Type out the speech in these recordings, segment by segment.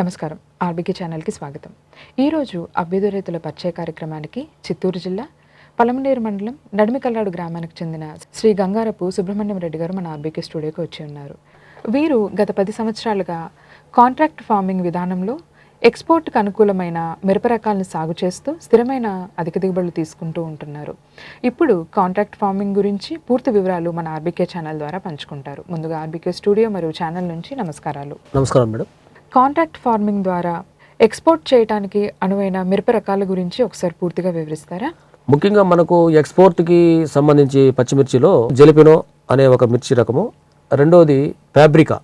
నమస్కారం. ఆర్బీకే ఛానల్కి స్వాగతం. ఈరోజు అభ్యుదరైతుల పరిచయ కార్యక్రమానికి చిత్తూరు జిల్లా పలమనేరు మండలం నడిమికల్లాడు గ్రామానికి చెందిన శ్రీ గంగారపు సుబ్రహ్మణ్యం రెడ్డి గారు మన ఆర్బీకే స్టూడియోకి వచ్చి ఉన్నారు. వీరు గత పది సంవత్సరాలుగా కాంట్రాక్ట్ ఫార్మింగ్ విధానంలో ఎక్స్పోర్ట్కు అనుకూలమైన మిరప రకాలను సాగు చేస్తూ స్థిరమైన అధిక దిగుబడులు తీసుకుంటూ ఉంటున్నారు. ఇప్పుడు కాంట్రాక్ట్ ఫార్మింగ్ గురించి పూర్తి వివరాలు మన ఆర్బీకే ఛానల్ ద్వారా పంచుకుంటారు. ముందుగా ఆర్బీకే స్టూడియో మరియు ఛానల్ నుంచి నమస్కారాలు. నమస్కారం మేడం. కాంట్రాక్ట్ ఫార్మింగ్ ద్వారా ఎక్స్పోర్ట్ చేయడానికి అనువైన మిరప రకాల గురించి ఒకసారి పూర్తిగా వివరిస్తారా? ముఖ్యంగా మనకు ఎక్స్పోర్ట్కి సంబంధించి పచ్చిమిర్చిలో జెలిపినో అనే ఒక మిర్చి రకము. రెండోది ఫ్యాబ్రికా.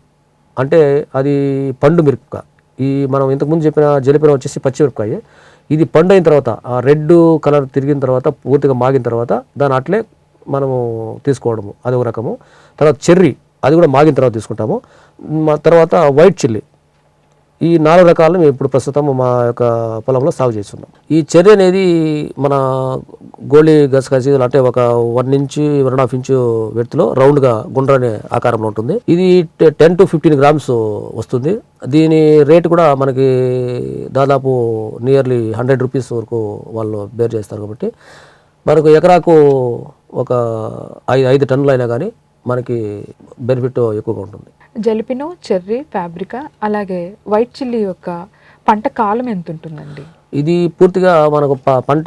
అంటే అది పండు మిరపకాయ ఈ మనం ఇంతకుముందు చెప్పిన జలిపిన వచ్చేసి పచ్చిమిరపకాయ. ఇది పండు అయిన తర్వాత ఆ రెడ్ కలర్ తిరిగిన తర్వాత పూర్తిగా మాగిన తర్వాత దాని అట్లే మనము తీసుకోవడము. అది ఒక రకము. తర్వాత చెర్రీ అది కూడా మాగిన తర్వాత తీసుకుంటాము. తర్వాత వైట్ చిల్లీ. ఈ నాలుగు రకాలను మేము ఇప్పుడు ప్రస్తుతం మా యొక్క పొలంలో సాగు చేస్తున్నాం. ఈ చెర్రి అనేది మన గోళీ గసగసీలు అంటే ఒక one inch one and half inch వెత్తులో రౌండ్గా గుండ్రనే ఆకారంలో ఉంటుంది. ఇది టెన్ టు ఫిఫ్టీన్ గ్రామ్స్ వస్తుంది. దీని రేట్ కూడా మనకి దాదాపు నియర్లీ హండ్రెడ్ రూపీస్ వరకు వాళ్ళు బేర్ చేస్తారు కాబట్టి మనకు ఎకరాకు ఒక ఐదు ఐదు టన్నులు అయినా కానీ మనకి బెనిఫిట్ ఎక్కువగా ఉంటుంది. జలిపినో చెర్రీ ఫ్యాబ్రికా అలాగే వైట్ చిల్లీ యొక్క పంట కాలం ఎంత ఉంటుందండి? ఇది పూర్తిగా మనకు ప- పంట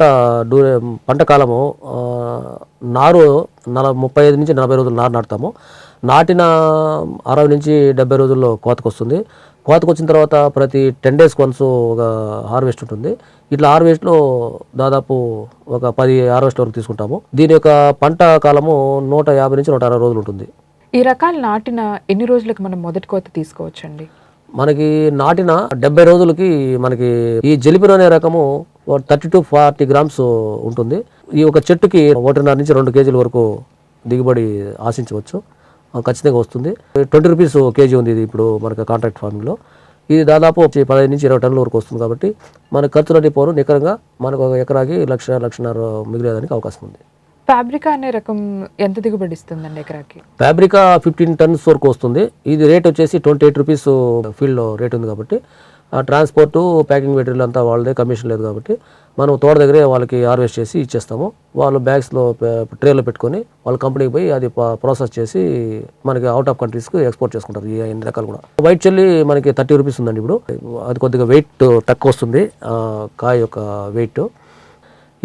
డూరే పంట కాలము నారు నల ముప్పై ఐదు నుంచి నలభై రోజులు నారు నాటుతాము. నాటిన అరవై నుంచి డెబ్బై రోజుల్లో కోతకు వస్తుంది కోతకు వచ్చిన తర్వాత ప్రతి టెన్ డేస్ వన్స్ ఒక హార్వెస్ట్ ఉంటుంది. ఇట్లా హార్వెస్ట్లో దాదాపు ఒక పది హార్వెస్ట్ వరకు తీసుకుంటాము. దీని యొక్క పంట కాలము నూట యాభై నుంచి నూట అరవై రోజులు ఉంటుంది. ఈ రకాలు నాటిన ఎన్ని రోజులకు మనం మొదటి కోత తీసుకోవచ్చండి? మనకి నాటిన డెబ్బై రోజులకి మనకి ఈ జలిపిన అనే రకము థర్టీ టు ఫార్టీ గ్రామ్స్ ఉంటుంది. ఈ ఒక చెట్టుకి ఒకటిన్నర నుంచి రెండు కేజీల వరకు దిగుబడి ఆశించవచ్చు. ఖచ్చితంగా వస్తుంది. ట్వంటీ రూపీస్ కేజీ ఉంది ఇది ఇప్పుడు మనకి కాంట్రాక్ట్ ఫార్మింగ్లో ఇది దాదాపు పదహైదు నుంచి ఇరవై టన్నుల వరకు వస్తుంది కాబట్టి మన ఖర్చులన్నీ పోను నికరంగా మనకు ఒక ఎకరాకి లక్ష లక్షన్నర మిగిలేదానికి అవకాశం ఉంది. ఫ్యాబ్రికా అనే రకం ఎంత దిగుబడి ఇస్తుందండి ఎకరాకి? ఫ్యాబ్రికా ఫిఫ్టీన్ టన్స్ వరకు వస్తుంది. ఇది రేట్ వచ్చేసి ట్వంటీ ఎయిట్ రూపీస్ ఫీల్డ్లో రేట్ ఉంది కాబట్టి ట్రాన్స్పోర్టు ప్యాకింగ్ మెటీరియల్ అంతా వాళ్ళదే కమిషన్ లేదు కాబట్టి మనం తోట దగ్గరే వాళ్ళకి హార్వెస్ట్ చేసి ఇచ్చేస్తాము. వాళ్ళు బ్యాగ్స్లో ట్రేలో పెట్టుకొని వాళ్ళ కంపెనీకి పోయి అది ప్రాసెస్ చేసి మనకి అవుట్ ఆఫ్ కంట్రీస్కి ఎక్స్పోర్ట్ చేసుకుంటారు ఈ ఎన్ని రకాలు కూడా. వైట్ చెల్లి మనకి థర్టీ రూపీస్ ఉందండి ఇప్పుడు. అది కొద్దిగా వెయిట్ తక్కువ వస్తుంది కాయ యొక్క వెయిట్.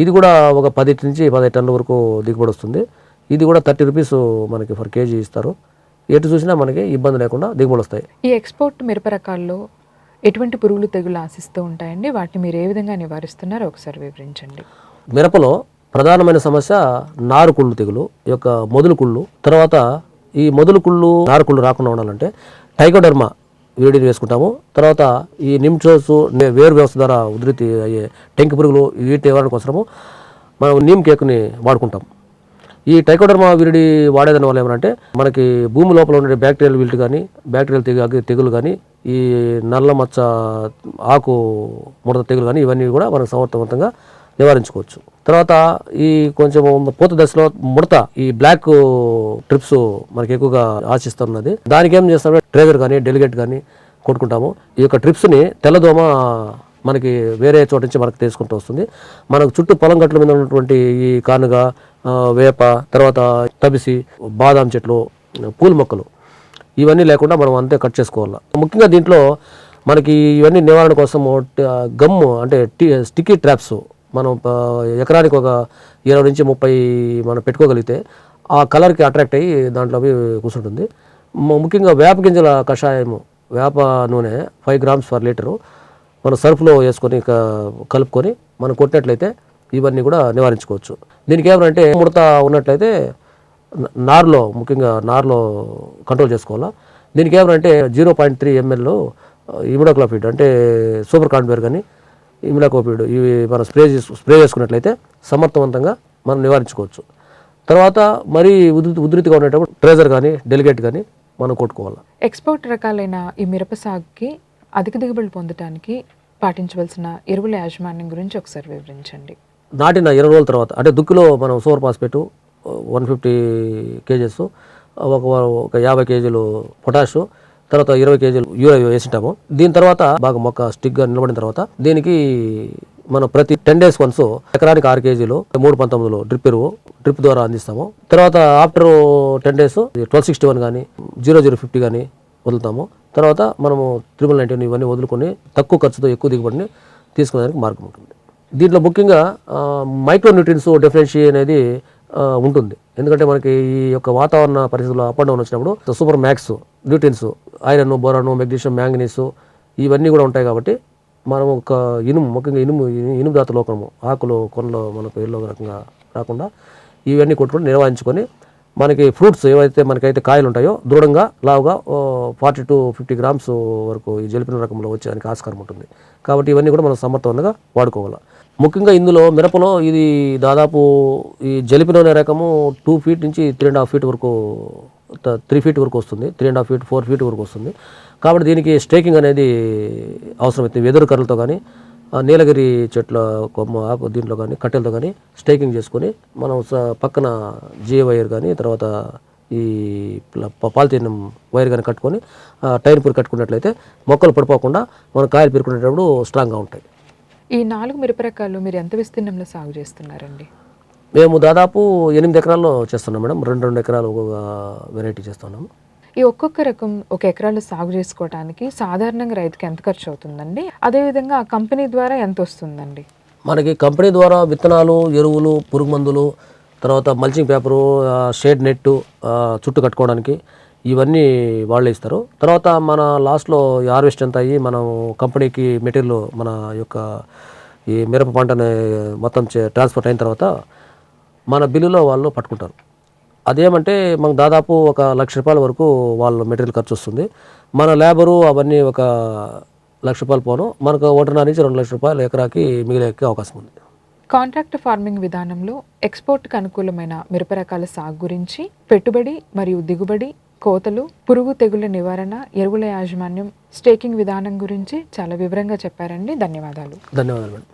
ఇది కూడా ఒక పది నుంచి పదహైదు టన్నుల వరకు దిగుబడి వస్తుంది. ఇది కూడా థర్టీ రూపీస్ మనకి ఫర్ కేజీ ఇస్తారు. ఎటు చూసినా మనకి ఇబ్బంది లేకుండా దిగుబడి వస్తాయి. ఈ ఎక్స్పోర్ట్ మిరప రకాల్లో ఎటువంటి పురుగులు తెగులు ఆశిస్తూ ఉంటాయండి? వాటిని మీరు ఏ విధంగా నివారిస్తున్నారో ఒకసారి వివరించండి. మిరపలో ప్రధానమైన సమస్య నారు కుళ్ళు తెగులు ఈ యొక్క మొదలు కుళ్ళు. తర్వాత ఈ మొదలు కుళ్ళు నారు కుళ్ళు రాకుండా ఉండాలంటే టైకోడర్మా వేడిని వేసుకుంటాము. తర్వాత ఈ నిమ్చోస్ వేరు వ్యవస్థ ద్వారా ఉధృతి అయ్యే టెంకి పురుగులు వీటి నివారణ కోసము మనం నీమ్ కేక్ని వాడుకుంటాం. ఈ టైకోడర్మా విరిడి వాడేదాని వల్ల ఏమంటే మనకి భూమి లోపల ఉండే బ్యాక్టీరియల్ విల్ట్ కానీ బ్యాక్టీరియల్ తెగు తెగులు కానీ ఈ నల్ల మచ్చ ఆకు ముడత తెగులు కానీ ఇవన్నీ కూడా మనం సమర్థవంతంగా నివారించుకోవచ్చు. తర్వాత ఈ కొంచెం పూత దశలో ముడత ఈ బ్లాక్ ట్రిప్స్ మనకి ఎక్కువగా ఆశిస్తున్నది. దానికి ఏం చేస్తామంటే ట్రేజర్ కానీ డెలిగేట్ కానీ కొట్టుకుంటాము. ఈ యొక్క ట్రిప్స్ని తెల్లదోమ మనకి వేరే చోట నుంచి మనకు తీసుకుంటూ వస్తుంది. మనకు చుట్టూ పొలం గట్ల మీద ఉన్నటువంటి ఈ కానుగ వేప తర్వాత తబిసి బాదాం చెట్లు పూల మొక్కలు ఇవన్నీ లేకుండా మనం అంతే కట్ చేసుకోవాలి. ముఖ్యంగా దీంట్లో మనకి ఇవన్నీ నివారణ కోసం గమ్ము అంటే టీ స్టిక్కీ ట్రాప్స్ మనం ఎకరానికి ఒక ఇరవై నుంచి ముప్పై మనం పెట్టుకోగలిగితే ఆ కలర్కి అట్రాక్ట్ అయ్యి దాంట్లో అవి కూర్చుంటుంది. ముఖ్యంగా వేప గింజల కషాయము వేప నూనె ఫైవ్ గ్రామ్స్ పర్ లీటరు మన సర్ఫ్లో వేసుకొని కలుపుకొని మనం కొట్టినట్లయితే ఇవన్నీ కూడా నివారించుకోవచ్చు. దీనికి ఏమంటే ముడత ఉన్నట్లయితే నారులో ముఖ్యంగా నారులో కంట్రోల్ చేసుకోవాలా? దీనికి ఏమంటే zero point three ML imidacloprid అంటే సూపర్ కాన్వేర్ కానీ ఇమిడాకోపిడ్ ఇవి మనం స్ప్రే చేసు స్ప్రే చేసుకున్నట్లయితే సమర్థవంతంగా మనం నివారించుకోవచ్చు. తర్వాత మరీ ఉధృతి ఉధృతిగా ఉండేటప్పుడు ట్రేజర్ కానీ డెలిగేట్ కానీ మనం కొట్టుకోవాలి. ఎక్స్పోర్ట్ రకాలైన ఈ మిరప సాగుకి అధిక దిగుబడులు పొందడానికి పాటించవలసిన ఎరువుల యాజమాన్యం గురించి ఒకసారి వివరించండి. నాటిన ఇరవై రోజుల తర్వాత అంటే దుక్కిలో మనం super phosphate one fifty kgs ఒక ఒక యాభై కేజీలు పొటాషు తర్వాత ఇరవై కేజీలు యూరియా వేసింటాము. దీని తర్వాత బాగా మొక్క స్టిక్గా నిలబడిన తర్వాత దీనికి మనం ప్రతి టెన్ డేస్ వన్స్ ఎకరానికి ఆరు కేజీలు మూడు పంతొమ్మిదిలో డ్రిప్ ఎరువు డ్రిప్ ద్వారా అందిస్తాము. తర్వాత after ten days twelve sixty one కానీ జీరో జీరో ఫిఫ్టీ కానీ వదులుతాము. తర్వాత మనము త్రిబుల్ నైన్టీన్ ఇవన్నీ వదులుకొని తక్కువ ఖర్చుతో ఎక్కువ దిగుబడిని తీసుకోవడానికి మార్గం ఉంటుంది. దీంట్లో ముఖ్యంగా మైక్రో న్యూట్రియన్స్ డెఫిషియన్సీ అనేది ఉంటుంది. ఎందుకంటే మనకి ఈ యొక్క వాతావరణ పరిస్థితుల్లో అప్ అండ్ డౌన్ వచ్చినప్పుడు super max nutrients iron boron magnesium manganese ఇవన్నీ కూడా ఉంటాయి కాబట్టి మనం ఒక ఇనుము ముఖ్యంగా ఇనుము ఇనుము దాత లోకము ఆకులు కొనలో మనకు ఎల్లో రకంగా రాకుండా ఇవన్నీ కొట్టుకొని నిర్వహించుకొని మనకి ఫ్రూట్స్ ఏవైతే మనకైతే కాయలు ఉంటాయో దృఢంగా లావుగా ఫార్టీ టు ఫిఫ్టీ గ్రామ్స్ వరకు ఈ జలిపిన రకంలో వచ్చేదానికి ఆస్కారం ఉంటుంది. కాబట్టి ఇవన్నీ కూడా మనం సమర్థవంతంగా వాడుకోవాలి ముఖ్యంగా ఇందులో మిరపలో ఇది దాదాపు ఈ జలిపిన అనే రకము టూ ఫీట్ నుంచి త్రీ అండ్ హాఫ్ ఫీట్ వరకు త్రీ ఫీట్ వరకు వస్తుంది. Three and half feet four feet వరకు వస్తుంది. కాబట్టి దీనికి స్టేకింగ్ అనేది అవసరమైతే వెదురు కర్రలతో కానీ నీలగిరి చెట్ల కొమ్మ ఆకు దీంట్లో కానీ కట్టెలతో కానీ స్టేకింగ్ చేసుకొని మనం స- పక్కన జే వైర్ కానీ తర్వాత ఈ పాలిథిన్ వైర్ కానీ కట్టుకొని టైర్ పూరి కట్టుకున్నట్లయితే మొక్కలు పడిపోకుండా మనం కాయలు పీరుకునేటప్పుడు స్ట్రాంగ్గా ఉంటాయి. ఈ నాలుగు మిరప రకాలు మీరు ఎంత విస్తీర్ణంలో సాగు చేస్తున్నారండి? మేము దాదాపు ఎనిమిది ఎకరాల్లో చేస్తున్నాం మేడం. రెండు రెండు ఎకరాలు ఒక వెరైటీ చేస్తున్నాము. ఈ ఒక్కొక్క రకం ఒక ఎకరాలు సాగు చేసుకోవడానికి సాధారణంగా రైతుకి ఎంత ఖర్చు అవుతుందండి? అదేవిధంగా ఆ కంపెనీ ద్వారా ఎంత వస్తుందండి? మనకి కంపెనీ ద్వారా విత్తనాలు ఎరువులు పురుగు మందులు తర్వాత మల్చింగ్ పేపరు షేడ్ నెట్టు చుట్టూ కట్టుకోవడానికి ఇవన్నీ వాళ్ళే ఇస్తారు. తర్వాత మన లాస్ట్లో హార్వెస్ట్ ఎంత అయ్యి మనం కంపెనీకి మెటీరియల్ మన యొక్క ఈ మిరప పంటని మొత్తం చే- ట్రాన్స్పోర్ట్ అయిన తర్వాత మన బిల్లులో వాళ్ళు పట్టుకుంటారు. అదేమంటే మనకు దాదాపు ఒక లక్ష రూపాయల వరకు వాళ్ళ మెటీరియల్ ఖర్చు వస్తుంది. మన లేబరు అవన్నీ ఒక లక్ష రూపాయలు పోను. మనకు ఒకటిన్నర నుంచి రెండు లక్షల రూపాయలు ఎకరాకి మిగిలే అవకాశం ఉంది. కాంట్రాక్ట్ ఫార్మింగ్ విధానంలో ఎక్స్పోర్ట్కి అనుకూలమైన మిరప రకాల సాగు గురించి పెట్టుబడి మరియు దిగుబడి కోతలు పురుగు తెగుళ్ళ నివారణ ఎరువుల యాజమాన్యం స్టేకింగ్ విధానం గురించి చాలా వివరంగా చెప్పారండి. ధన్యవాదాలు. ధన్యవాదాలు